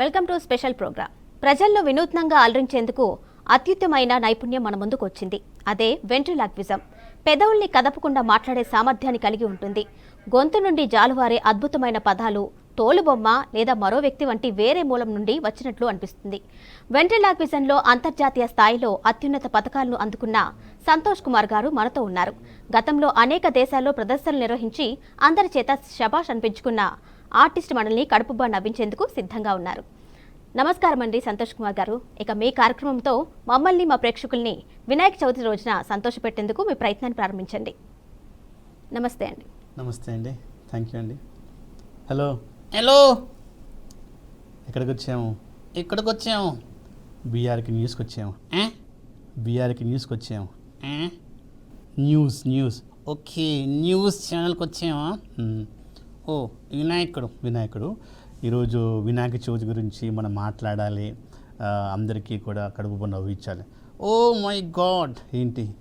Welcome to special programme. ప్రజల్లో వినూత్నంగా అలరించేందుకు అత్యుత్తమైన నైపుణ్యం మన ముందుకు వచ్చింది. అదే వెంట్రిలాక్విజం పెదవుల్ని కదపకుండా మాట్లాడే సామర్థ్యాన్ని కలిగి ఉంటుంది. గొంతు నుండి జాలువారే అద్భుతమైన పదాలు తోలుబొమ్మ లేదా మరో వ్యక్తి వంటి వేరే మూలం నుండి వచ్చినట్లు అనిపిస్తుంది. వెంట్రిలాక్విజన్లో అంతర్జాతీయ స్థాయిలో అత్యున్నత పథకాలను అందుకున్న సంతోష్ కుమార్ గారు మనతో ఉన్నారు. గతంలో అనేక దేశాల్లో ప్రదర్శనలు నిర్వహించి అందరి చేత శబాష్ అనిపించుకున్న ఆర్టిస్ట్ మనల్ని కడుపుబ్బా నవ్వించేందుకు సిద్ధంగా ఉన్నారు. నమస్కారం అండి సంతోష్ కుమార్ గారు. ఇక మీ కార్యక్రమంతో మమ్మల్ని మా ప్రేక్షకుల్ని వినాయక చవితి రోజున సంతోషపెట్టేందుకు మీ ప్రయత్నాన్ని ప్రారంభించండి. నమస్తే అండి. నమస్తే అండి. థ్యాంక్ యూ అండి. హలో. హలో. ఎక్కడికి వచ్చాము ఇక్కడికి వచ్చాము బీఆర్కి న్యూస్కి వచ్చాము? బీఆర్కి న్యూస్కి వచ్చాము? News news. ఓకే న్యూస్ ఛానల్కి వచ్చామా ఓ వినాయకుడు. వినాయకుడు. ఈరోజు వినాయక చవితి గురించి మనం మాట్లాడాలి. అందరికీ కూడా కడుపు నవ్వించాలి ఓ మై గాడ్. ఏంటి?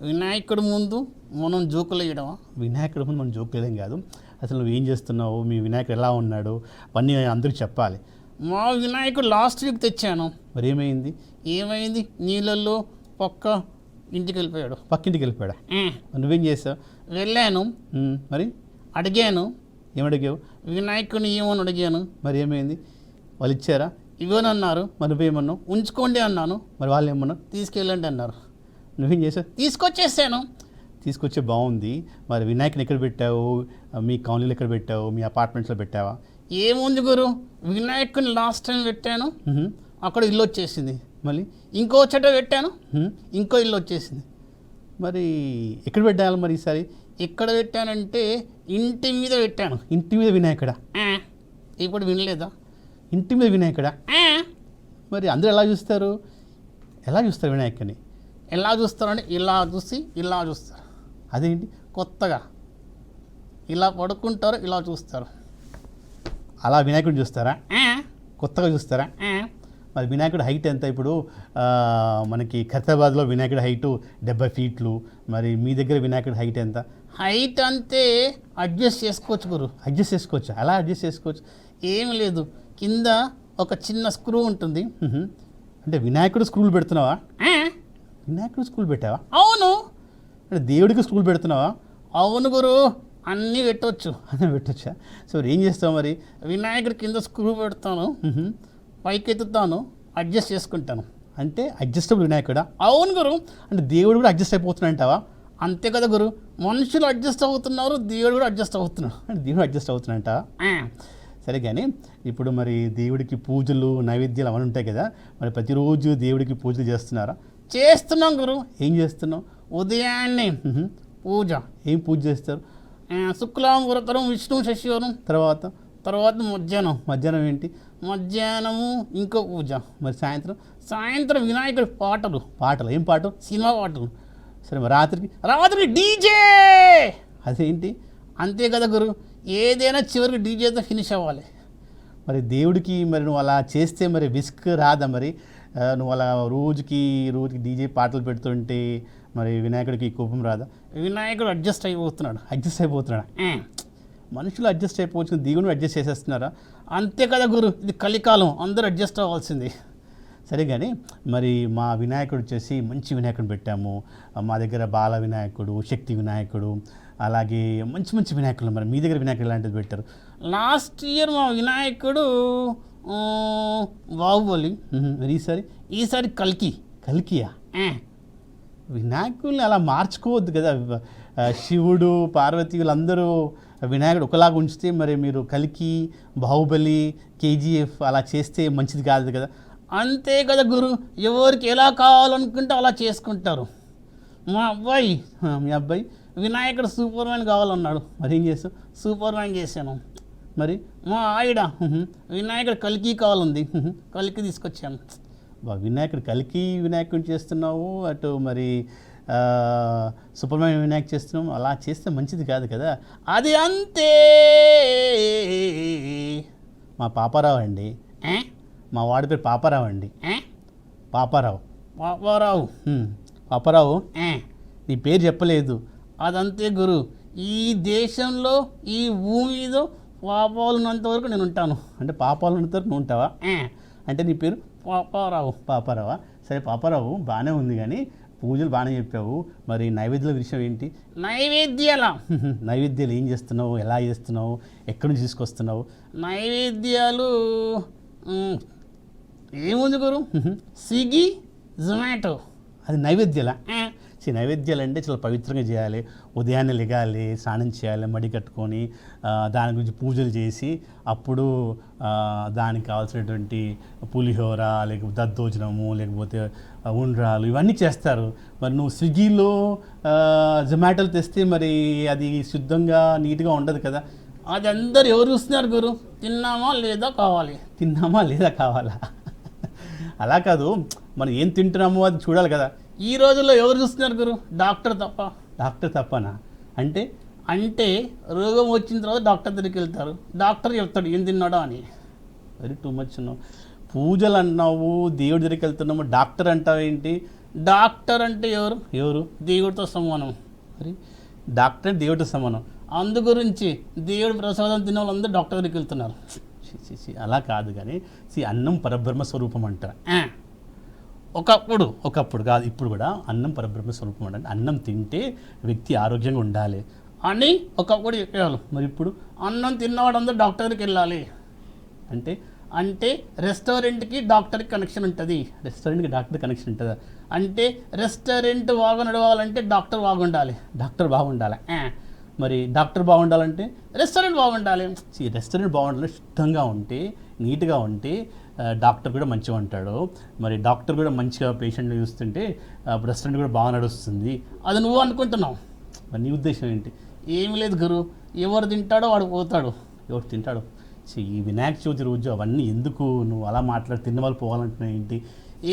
వినాయకుడు ముందు మనం జోకులు వేయడమా వినాయకుడు ముందు మనం జోక్ లేదేం కాదు. అసలు నువ్వు ఏం చేస్తున్నావు? మీ వినాయకుడు ఎలా ఉన్నాడు? అవన్నీ అందరికి చెప్పాలి. మా వినాయకుడు లాస్ట్ వీక్ తెచ్చాను. మరి ఏమైంది? ఏమైంది? నీళ్ళల్లో పక్క ఇంటికి వెళ్ళిపోయాడు. పక్కింటికి వెళ్ళిపోయాడా? నువ్వేం చేసావు? వెళ్ళాను. మరి? అడిగాను. ఏమడిగావు? వినాయకుడిని ఏమని అడిగాను? మరి ఏమైంది? వాళ్ళు ఇచ్చారా? ఇవ్వనన్నారు. మరి నువ్వేమన్నావు? ఉంచుకోండి అన్నాను. మరి వాళ్ళు ఏమన్నావు? తీసుకెళ్ళండి అన్నారు. నువ్వేం చేసావు? తీసుకొచ్చేసాను. తీసుకొచ్చే బాగుంది. మరి వినాయకుని ఎక్కడ పెట్టావు? మీ కాలనీలో ఎక్కడ పెట్టావు? మీ అపార్ట్మెంట్స్లో పెట్టావా? ఏముంది గురు? వినాయకుని లాస్ట్ టైం పెట్టాను. అక్కడ ఇల్లు వచ్చేసింది. మళ్ళీ? ఇంకో చెట్ట పెట్టాను. ఇంకో ఇల్లు వచ్చేసింది. మరి ఎక్కడ పెట్టాలి మరి ఈసారి? ఎక్కడ పెట్టానంటే ఇంటి మీద పెట్టాను. ఇంటి మీద వినాయకుడా? ఇప్పుడు వినలేదా? ఇంటి మీద వినాయకుడా? మరి అందరూ ఎలా చూస్తారు? ఎలా చూస్తారు వినాయకుని? ఎలా చూస్తారంటే ఇలా చూసి ఇలా చూస్తారు. అదేంటి? కొత్తగా. ఇలా పడుకుంటారు ఇలా చూస్తారు. అలా వినాయకుడిని చూస్తారా? కొత్తగా చూస్తారా? మరి వినాయకుడి హైట్ ఎంత ఇప్పుడు? మనకి ఖైరతాబాద్లో వినాయకుడి హైటు డెబ్బై ఫీట్లు. మరి మీ దగ్గర వినాయకుడి హైట్ ఎంత? హైట్ అంతే అడ్జస్ట్ చేసుకోవచ్చు గురు. అడ్జస్ట్ చేసుకోవచ్చు? అలా అడ్జస్ట్ చేసుకోవచ్చు? ఏం లేదు. కింద ఒక చిన్న స్క్రూ ఉంటుంది. అంటే వినాయకుడు స్కూల్ పెడుతున్నావా? వినాయకుడు స్కూల్ పెట్టావా? అవును. అంటే దేవుడికి స్కూల్ పెడుతున్నావా? అవును గురు. అన్నీ పెట్టవచ్చు అని పెట్టొచ్చా? సో ఏం చేస్తావు మరి? వినాయకుడి కింద స్క్రూ పెడతాను. పైకి ఎత్తుతాను అడ్జస్ట్ చేసుకుంటాను. అంటే అడ్జస్టబుల్ వినాయకుడా? అవును గురు. అంటే దేవుడు కూడా అడ్జస్ట్ అయిపోతున్నాడంటావా? అంతే కదా గురు. మనుషులు అడ్జస్ట్ అవుతున్నారు దేవుడు కూడా అడ్జస్ట్ అవుతున్నాడు. అంటే దేవుడు అడ్జస్ట్ అవుతున్నాడంట. సరే కానీ ఇప్పుడు మరి దేవుడికి పూజలు నైవేద్యాలు అవన్నీ ఉంటాయి కదా. మరి ప్రతిరోజు దేవుడికి పూజలు చేస్తున్నారా? చేస్తున్నాం గురు. ఏం చేస్తున్నావు? ఉదయాన్నే. పూజ. ఏం పూజ చేస్తారు? శుక్లాం వరతరం విష్ణు శశివరం తర్వాత? తర్వాత మధ్యాహ్నం. మధ్యాహ్నం ఏంటి? మధ్యాహ్నము ఇంకో పూజ. మరి సాయంత్రం? సాయంత్రం వినాయకుడి పాటలు. పాటలు. ఏం పాట? సినిమా పాటలు. సరే మరి రాత్రికి డీజే! అదేంటి? అంతే కదా గురు ఏదైనా చివరికి డీజేతో ఫినిష్ అవ్వాలి. మరి దేవుడికి మరి నువ్వు అలా చేస్తే మరి విస్క్ రాదా మరి? నువ్వు అలా రోజుకి రోజుకి డీజే పాటలు పెడుతుంటే మరి వినాయకుడికి కోపం రాదా? వినాయకుడు అడ్జస్ట్ అయిపోతున్నాడు అడ్జస్ట్ అయిపోతున్నాడు. మనుషులు అడ్జస్ట్ అయిపోవచ్చు దేవుడిని అడ్జస్ట్ చేసేస్తున్నారా? అంతే కదా గురు ఇది కలికాలం అందరూ అడ్జస్ట్ అవ్వాల్సింది. సరే కానీ మరి మా వినాయకుడు వచ్చేసి మంచి వినాయకుడు పెట్టాము. మా దగ్గర బాల వినాయకుడు శక్తి వినాయకుడు అలాగే మంచి మంచి వినాయకులు మరి మీ దగ్గర వినాయకుడు ఎలాంటిది పెట్టారు? లాస్ట్ ఇయర్ మా వినాయకుడు బాహుబలి. మరి ఈసారి? ఈసారి కల్కి. కలికియా? వినాయకుల్ని అలా మార్చుకోవద్దు కదా. శివుడు పార్వతి వీళ్ళందరూ వినాయకుడు ఒకలాగా ఉంచితే మరి మీరు కలికి బాహుబలి కేజీఎఫ్ అలా చేస్తే మంచిది కాదు కదా. అంతే కదా గురు ఎవరికి ఎలా కావాలనుకుంటే అలా చేసుకుంటారు. మా అబ్బాయి మీ అబ్బాయి వినాయకుడు సూపర్ మ్యాన్ కావాలన్నాడు. మరి ఏం చేస్తావు సూపర్ మ్యాన్ చేశాను. మరి మా ఆవిడ మ్మ్. వినాయకుడు కలికి కావాలంది. కలికి తీసుకొచ్చాను. బా వినాయకుడు కలికి వినాయకుడిని చేస్తున్నావు అటు మరి ఆ, సుబ్రహ్మణ్య వినాయక చేస్తున్నావు అలా చేస్తే మంచిది కాదు కదా. అది అంతే. మా పాపారావు అండి? మా వాడి పేరు పాపారావు అండి? పాపారావు. పాపారావు. పాపారావు? నీ పేరు చెప్పలేదు. అదంతే గురు. ఈ దేశంలో ఈ భూమి మీద పాపాలు ఉన్నంత వరకు నేను ఉంటాను. అంటే పాపాలు ఉన్నంత వరకు నువ్వు ఉంటావా? అంటే నీ పేరు? పాపారావు. పాపారావా? సరే పాపారావు బాగానే ఉంది కానీ పూజలు బాగానే చెప్పావు. మరి నైవేద్యాల విషయం ఏంటి? నైవేద్యాల? నైవేద్యాలు ఏం చేస్తున్నావు? ఎలా చేస్తున్నావు? ఎక్కడి నుంచి తీసుకొస్తున్నావు? నైవేద్యాలు ఏముంది గురు? స్విగ్గీ జొమాటో. అది నైవేద్యాలా? సి నైవేద్యాలు అంటే చాలా పవిత్రంగా చేయాలి. ఉదయాన్నే లెగాలి స్నానం చేయాలి మడి కట్టుకొని దాని గురించి పూజలు చేసి అప్పుడు దానికి కావాల్సినటువంటి పులిహోర లేకపోతే దద్దోజనము లేకపోతే ఉండ్రాలు ఇవన్నీ చేస్తారు. మరి నువ్వు స్విగ్గీలో జొమాటోలు తెస్తే మరి అది శుద్ధంగా నీట్గా ఉండదు కదా. అది అందరు ఎవరు చూస్తున్నారు గురు? తిన్నామా లేదా కావాలి? తిన్నామా లేదా కావాలా? అలా కాదు మనం ఏం తింటున్నామో అది చూడాలి కదా. ఈ రోజుల్లో ఎవరు చూస్తున్నారు గురు? డాక్టర్ తప్ప. డాక్టర్ తప్పనా? అంటే? అంటే రోగం వచ్చిన తర్వాత డాక్టర్ దగ్గరికి వెళ్తారు. డాక్టర్ చెప్తాడు ఏం తిన్నాడో అని. వెరీ టూ మచ్ పూజలు అన్నావు దేవుడి దగ్గరికి వెళ్తున్నాము డాక్టర్ అంటావు ఏంటి? డాక్టర్ అంటే ఎవరు? ఎవరు? దేవుడితో సమానం. మరి డాక్టర్ దేవుడితో సమానం. అందు గురించి దేవుడి ప్రసాదం తినే వాళ్ళందరూ డాక్టర్ దగ్గరికి వెళ్తున్నారు. అలా కాదు కానీ సి అన్నం పరబ్రహ్మ స్వరూపం అంటారు ఒకప్పుడు ఒకప్పుడు కాదు ఇప్పుడు కూడా అన్నం పరబ్రహ్మ స్వరూపం అంటే. అన్నం తింటే వ్యక్తి ఆరోగ్యంగా ఉండాలి అని ఒకప్పుడు చెప్పేవాళ్ళు. మరి ఇప్పుడు అన్నం తిన్నవాడందరూ డాక్టర్ వెళ్ళాలి. అంటే అంటే రెస్టారెంట్కి డాక్టర్కి కనెక్షన్ ఉంటుంది. రెస్టారెంట్కి డాక్టర్ కనెక్షన్ ఉంటుందా? అంటే రెస్టారెంట్ బాగా నడవాలంటే డాక్టర్ బాగుండాలి. డాక్టర్ బాగుండాలి. మరి డాక్టర్ బాగుండాలంటే రెస్టారెంట్ బాగుండాలి. సి రెస్టారెంట్ బాగుండాలి శుద్ధంగా ఉంటే నీట్గా ఉంటే డాక్టర్ కూడా మంచిగా ఉంటాడు. మరి డాక్టర్ కూడా మంచిగా పేషెంట్ని చూస్తుంటే రెస్టారెంట్ కూడా బాగా నడుస్తుంది. అది నువ్వు అనుకుంటున్నావు. మరి నీ ఉద్దేశం ఏంటి? ఏమి లేదు గురు. ఎవరు తింటాడో వాడు పోతాడు. ఎవరు తింటాడు? ఈ వినాయక చవితి రోజు అవన్నీ ఎందుకు? నువ్వు అలా మాట్లాడి తిన్న వాళ్ళు పోవాలంటున్నావు ఏంటి?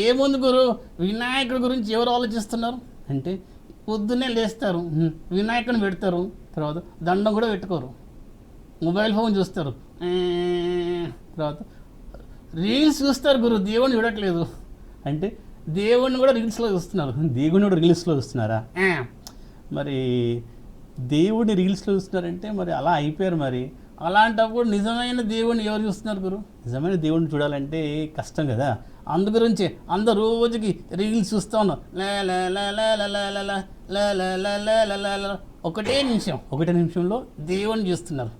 ఏముంది గురు? వినాయకుడి గురించి ఎవరు ఆలోచిస్తున్నారు? అంటే పొద్దున్నే లేస్తారు. వినాయకుని పెడతారు. తర్వాత దండం కూడా పెట్టుకోరు. మొబైల్ ఫోన్ చూస్తారు. తర్వాత రీల్స్ చూస్తారు గురు. దేవుని చూడట్లేదు. అంటే దేవుణ్ణి కూడా రీల్స్లో చూస్తున్నారు. దేవుని కూడా రీల్స్లో చూస్తున్నారా? మరి దేవుడిని రీల్స్లో చూస్తున్నారంటే మరి అలా అయిపోయారు మరి. అలాంటప్పుడు నిజమైన దేవుణ్ణి ఎవరు చూస్తున్నారు గురు? నిజమైన దేవుడిని చూడాలంటే కష్టం కదా. అందు గురించి అందరు రోజుకి రీల్స్ చూస్తూ ఉన్నారు. లే లే లే లే లే లే. ఒకటే నిమిషం. ఒకటే నిమిషంలో దేవుని చూస్తున్నారు.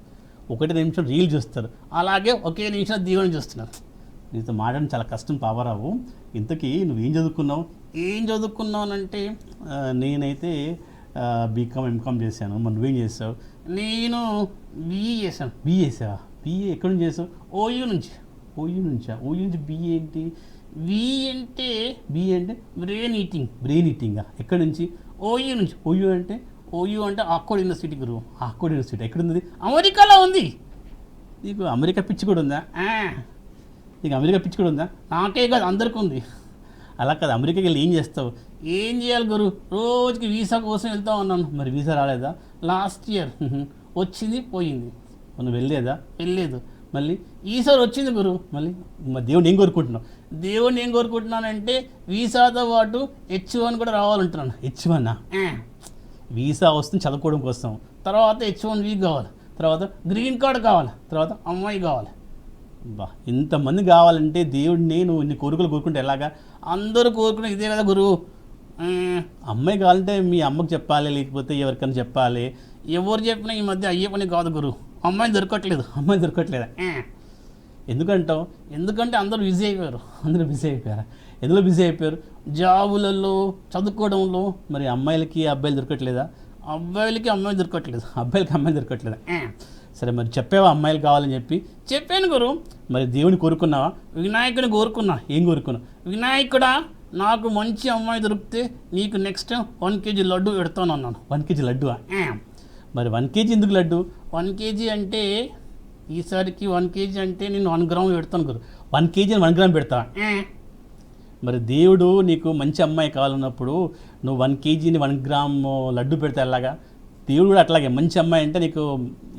ఒకటే నిమిషం రీల్ చూస్తారు. అలాగే ఒకే నిమిషం దేవుని చూస్తున్నారు. నీతో మాట్లాడడం చాలా కష్టం పాపరావు. ఇంతకీ నువ్వేం చదువుకున్నావు? ఏం చదువుకున్నానంటే? నేనైతే బీకామ్ ఎంకామ్ చేశాను. మరి నువ్వేం చేసావు? నేను బీఏ చేశాను. బీఏ చేసావా? బీఏ ఎక్కడి నుంచి చేసావు? ఓయూ నుంచి. ఓయూ నుంచా? ఓయూ నుంచి బీఏ ఏంటి? బిఈ అంటే బీఏ అంటే? బ్రెయిన్ ఈటింగ్ బ్రెయిన్ ఈటింగా ఎక్కడి నుంచి? ఓయూ నుంచి. ఓయూ అంటే? ఓయూ అంటే ఆక్వర్డ్ యూనివర్సిటీ గురువు ఆక్వర్డ్ యూనివర్సిటీ ఎక్కడుంది? అమెరికాలో ఉంది. నీకు అమెరికా పిచ్చి కూడా ఉందా? నీకు అమెరికా పిచ్చి కూడా ఉందా? నాకే కాదు అందరికీ ఉంది. అలా కాదు అమెరికాకి వెళ్ళి ఏం చేస్తావు? ఏం చేయాలి గురు? రోజుకి వీసా కోసం వెళ్తా ఉన్నాను. మరి వీసా రాలేదా? లాస్ట్ ఇయర్ వచ్చింది పోయింది. నువ్వు వెళ్ళలేదా? వెళ్ళలేదు. మళ్ళీ? ఈసారి వచ్చింది గురు. మళ్ళీ? మా దేవుడు ఏం కోరుకుంటున్నావు? దేవుణ్ణి ఏం కోరుకుంటున్నానంటే వీసాతో పాటు హెచ్ వన్ కూడా రావాలంటున్నాను. హెచ్వన్నా ఆ, వీసా వస్తుంది చదువుకోవడం కోసం. తర్వాత హెచ్ వన్ వీక్ కావాలి. తర్వాత గ్రీన్ కార్డ్ కావాలి. తర్వాత అమ్మాయి కావాలి. బా ఇంతమంది కావాలంటే దేవుడిని నువ్వు ఇన్ని కోరికలు కోరుకుంటే ఎలాగా? అందరూ కోరుకునే ఇదే కదా గురువు. అమ్మాయి కావాలంటే మీ అమ్మకి చెప్పాలి లేకపోతే ఎవరికైనా చెప్పాలి? ఎవరు చెప్పినా ఈ మధ్య అయ్యే పని కాదు గురు అమ్మాయి దొరకట్లేదు. అమ్మాయి దొరకట్లేదా? ఎందుకంటాం ఎందుకంటావు? ఎందుకంటే అందరూ బిజీ అయిపోయారు. అందరూ బిజీ అయిపోయారు? ఎందులో బిజీ అయిపోయారు? జాబులలో చదువుకోవడంలో. మరి అమ్మాయిలకి అబ్బాయిలు దొరకట్లేదా? అబ్బాయిలకి అమ్మాయి దొరకట్లేదు. అబ్బాయిలకి అమ్మాయి దొరకట్లేదా? సరే మరి చెప్పావా అమ్మాయిలు కావాలని చెప్పి? చెప్పాను గురు. మరి దేవుని కోరుకున్నావా? వినాయకుని కోరుకున్నా. ఏం కోరుకున్నా వినాయకుడా నాకు మంచి అమ్మాయి దొరికితే నీకు నెక్స్ట్ వన్ కేజీ లడ్డు పెడతాను అన్నాను వన్ కేజీ లడ్డు మరి వన్ కేజీ ఎందుకు లడ్డు? వన్ కేజీ అంటే ఈసారికి వన్ కేజీ అంటే నేను వన్ గ్రామ్ పెడతాను గురు. వన్ కేజీ వన్ గ్రామ్ పెడతావా ఆ, మరి దేవుడు నీకు మంచి అమ్మాయి కావాలన్నప్పుడు నువ్వు వన్ కేజీని వన్ గ్రామ్ లడ్డు పెడితే అలాగా దేవుడు కూడా అట్లాగే మంచి అమ్మాయి అంటే నీకు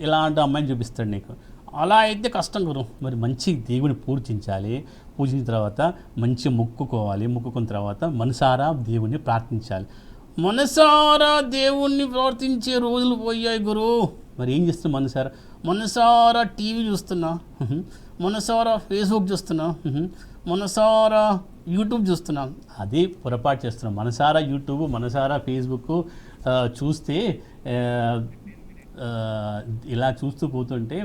ఇలాంటి అమ్మాయిని చూపిస్తాడు నీకు? అలా అయితే కష్టం గురు. మరి మంచి దేవుని పూజించాలి. పూజించిన తర్వాత మంచి మొక్కుకోవాలి. మొక్కుకున్న తర్వాత మనసారా దేవుని ప్రార్థించాలి. మనసారా దేవుణ్ణి ప్రవర్తించే రోజులు పోయాయి గురు. మరి ఏం చేస్తాం మనసారా? మనసారా టీవీ చూస్తున్నా మనసారా ఫేస్బుక్ చూస్తున్నా మనసారా యూట్యూబ్ చూస్తున్నాం. అదే పొరపాటు చేస్తున్నాం. మనసారా యూట్యూబ్ మనసారా ఫేస్బుక్ చూస్తే ఇలా చూస్తూ పోతుంటే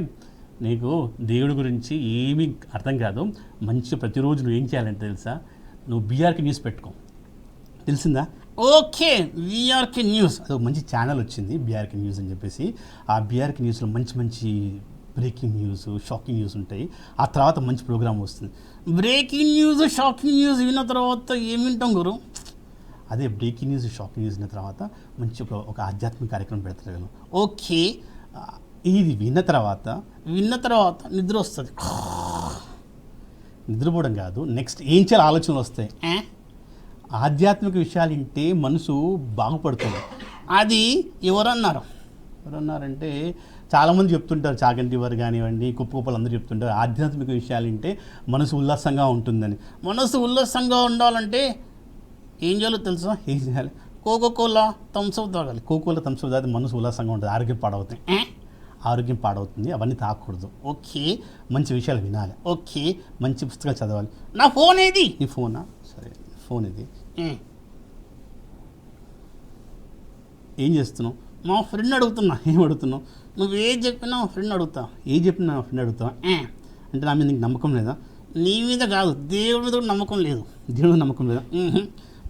నీకు దేవుడి గురించి ఏమీ అర్థం కాదు. మంచి ప్రతిరోజు నువ్వు ఏం చేయాలంటే తెలుసా? నువ్వు బీఆర్కి న్యూస్ పెట్టుకో. తెలిసిందా? Okay VRK news. అది మంచి ఛానల్ వచ్చింది బీఆర్కి న్యూస్ అని చెప్పేసి. ఆ బీఆర్కి న్యూస్లో మంచి మంచి బ్రేకింగ్ న్యూస్ షాకింగ్ న్యూస్ ఉంటాయి. ఆ తర్వాత మంచి ప్రోగ్రామ్ వస్తుంది. బ్రేకింగ్ న్యూస్ షాకింగ్ న్యూస్ విన్న తర్వాత ఏం వింటాం గురు? అదే బ్రేకింగ్ న్యూస్ షాకింగ్ న్యూస్ అయిన తర్వాత మంచి ఒక ఒక ఆధ్యాత్మిక కార్యక్రమం పెడతారు. ఓకే ఇది విన్న తర్వాత విన్న తర్వాత నిద్ర వస్తుంది. నిద్రపోవడం కాదు నెక్స్ట్ ఏం చేయాలి ఆలోచనలు వస్తాయి. ఆధ్యాత్మిక విషయాలు వింటే మనసు బాగుపడుతుంది. అది ఎవరన్నారు? ఎవరన్నారంటే చాలామంది చెప్తుంటారు చాగంటి వారు కానివ్వండి కుప్ప కుప్పలు అందరూ చెప్తుంటారు ఆధ్యాత్మిక విషయాలు వింటే మనసు ఉల్లాసంగా ఉంటుందని. మనసు ఉల్లాసంగా ఉండాలంటే ఏం చేయాలో తెలుసా? ఏం చేయాలి? కోకో కోలా థమ్స్అప్ తాగాలి. కోకోల తంసు తాగితే మనసు ఉల్లాసంగా ఉంటుంది ఆరోగ్యం పాడవుతుంది. ఆరోగ్యం పాడవుతుంది అవన్నీ తాకూడదు ఓకే మంచి విషయాలు వినాలి. ఓకే మంచి పుస్తకాలు చదవాలి. నా ఫోన్ ఏది? ఈ ఫోనా? సరే ఫోన్ ఇది. ఏం చేస్తున్నావు? మా ఫ్రెండ్ అడుగుతున్నా. ఏం అడుగుతున్నావు? నువ్వు ఏ చెప్పినా మా ఫ్రెండ్ అడుగుతా. ఏ చెప్పినా మా ఫ్రెండ్ అడుగుతా. అంటే నా మీద నీకు నమ్మకం లేదా? నీ మీద కాదు. దేవుడి మీద కూడా నమ్మకం లేదు. దేవుడి మీద నమ్మకం లేదా?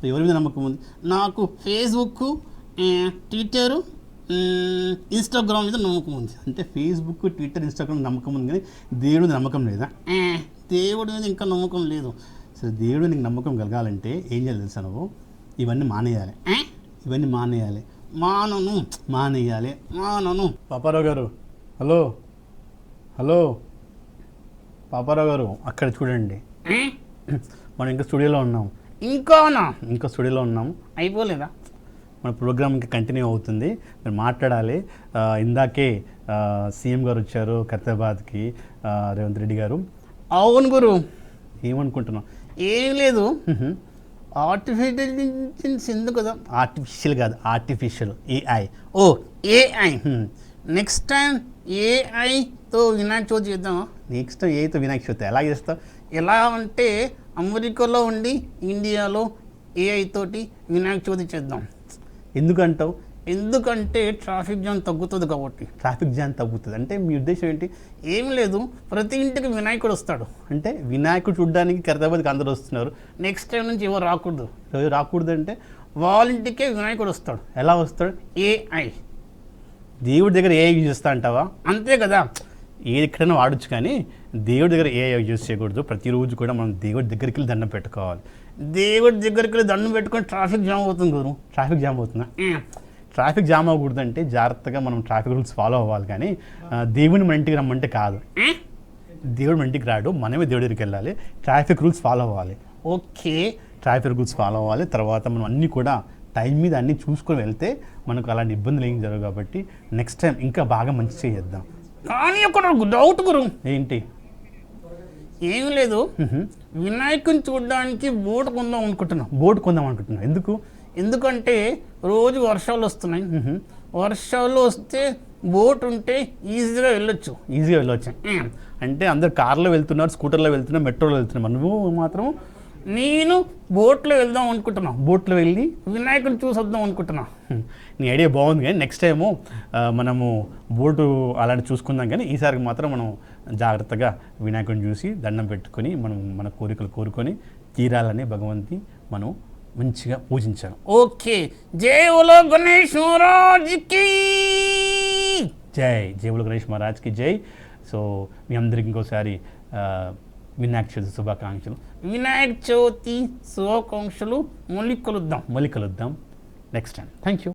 ఎవరి మీద నమ్మకం ఉంది? నాకు ఫేస్బుక్ ట్విట్టరు ఇన్స్టాగ్రామ్ మీద నమ్మకం ఉంది. అంటే ఫేస్బుక్ ట్విట్టర్ ఇన్స్టాగ్రామ్ నమ్మకం ఉంది కానీ దేవుడి మీద నమ్మకం లేదా? దేవుడి మీద ఇంకా నమ్మకం లేదు. దేవుడు నీకు నమ్మకం కలగాలంటే ఏం చేయాలి తెలుసా నువ్వు? ఇవన్నీ మానేయాలి? ఇవన్నీ మానేయాలి. మానను మానేయాలి. మానను. పాపారావు గారు హలో? హలో? పాపారావు గారు అక్కడ చూడండి? మనం ఇంకా స్టూడియోలో ఉన్నాం. ఇంకానా ఇంకా స్టూడియోలో ఉన్నాం. అయిపోలేదా? మన ప్రోగ్రామ్ ఇంకా కంటిన్యూ అవుతుంది. మీరు మాట్లాడాలి. ఇందాకే సీఎం గారు వచ్చారు ఖైరతాబాద్కి. ఆ, రేవంత్ రెడ్డి గారు. అవును గురు. ఏమనుకుంటున్నాం ఏం లేదు. ఆర్టిఫిషియల్ ఇంటెలిజెన్స్ ఎందుకు కదా? ఆర్టిఫిషియల్ కాదు artificial AI oh AI next time ఏఐతో Vinayaka Chavithi చేద్దామా? నెక్స్ట్ ఏతో వినాయక చవితి ఎలా చేస్తావు? ఎలా అంటే అమెరికాలో ఉండి ఇండియాలో ఏఐ తోటి వినాయక చవితి చేద్దాం. ఎందుకంటావు ఎందుకంటే ట్రాఫిక్ జామ్ తగ్గుతుంది కాబట్టి. ట్రాఫిక్ జామ్ తగ్గుతుంది. అంటే మీ ఉద్దేశం ఏంటి? ఏం లేదు ప్రతి ఇంటికి వినాయకుడు వస్తాడు. అంటే వినాయకుడు చూడడానికి ఖైరతాబాద్కి అందరూ వస్తున్నారు. నెక్స్ట్ టైం నుంచి ఎవరు రాకూడదు. రాకూడదు అంటే వాళ్ళ ఇంటికే వినాయకుడు వస్తాడు. ఎలా వస్తాడు? ఏఐ దేవుడి దగ్గర ఏ యూజ్ చేస్తా అంటావా? అంతే కదా. ఏది ఎక్కడైనా వాడచ్చు కానీ దేవుడి దగ్గర ఏ యూజ్ చేయకూడదు. ప్రతిరోజు కూడా మనం దేవుడి దగ్గరికి వెళ్ళి దండం పెట్టుకోవాలి. దేవుడి దగ్గరికి వెళ్ళి దండం పెట్టుకొని ట్రాఫిక్ జామ్ అవుతుంది గురు. ట్రాఫిక్ జామ్ అవుతుందా? ట్రాఫిక్ జామ్ అవ్వకూడదు అంటే జాగ్రత్తగా మనం ట్రాఫిక్ రూల్స్ ఫాలో అవ్వాలి కానీ దేవుని మన ఇంటికి రమ్మంటే కాదు? దేవుడు మన ఇంటికి రాడు మనమే దేవుడి దగ్గరికి వెళ్ళాలి. ట్రాఫిక్ రూల్స్ ఫాలో అవ్వాలి. ఓకే ట్రాఫిక్ రూల్స్ ఫాలో అవ్వాలి. తర్వాత మనం అన్నీ కూడా టైం మీద అన్నీ చూసుకొని వెళ్తే మనకు అలాంటి ఇబ్బందులు ఏం జరగవు కాబట్టి నెక్స్ట్ టైం ఇంకా బాగా మంచి చేద్దాం కానీ ఒక డౌట్ గురు. ఏంటి? ఏం లేదు. వినాయకుని చూడడానికి బోట్ కొందాం అనుకుంటున్నాం. బోర్డు కొందాం అనుకుంటున్నాం. ఎందుకు? ఎందుకంటే రోజు వర్షాలు వస్తున్నాయి. వర్షాలు వస్తే బోట్ ఉంటే ఈజీగా వెళ్ళొచ్చు. ఈజీగా వెళ్ళవచ్చు అంటే అందరు కార్లో వెళ్తున్నారు స్కూటర్లో వెళ్తున్నారు మెట్రోలో వెళ్తున్నారు. మనము మాత్రం? నేను బోట్లో వెళ్దాం అనుకుంటున్నా. బోట్లో వెళ్ళి? వినాయకుని చూసి వద్దాం అనుకుంటున్నా నీ ఐడియా బాగుంది కానీ నెక్స్ట్ టైము మనము బోటు అలాంటి చూసుకుందాం కానీ ఈసారికి మాత్రం మనం జాగ్రత్తగా వినాయకుడిని చూసి దండం పెట్టుకొని మనం మన కోరికలు కోరుకొని తీరాలని భగవంతి మనం మంచిగా పూజించాలి ఓకే. జై ఓలో గణేష్ మహారాజ్కి! జై. జై బుల్ గణేష్ మహారాజ్కి జై. సో మీ అందరికి ఇంకోసారి వినాయక చవితి శుభాకాంక్షలు. వినాయక చవితి శుభాకాంక్షలు. మళ్ళీ కలుద్దాం. మళ్ళీ కలుద్దాం. Next time thank you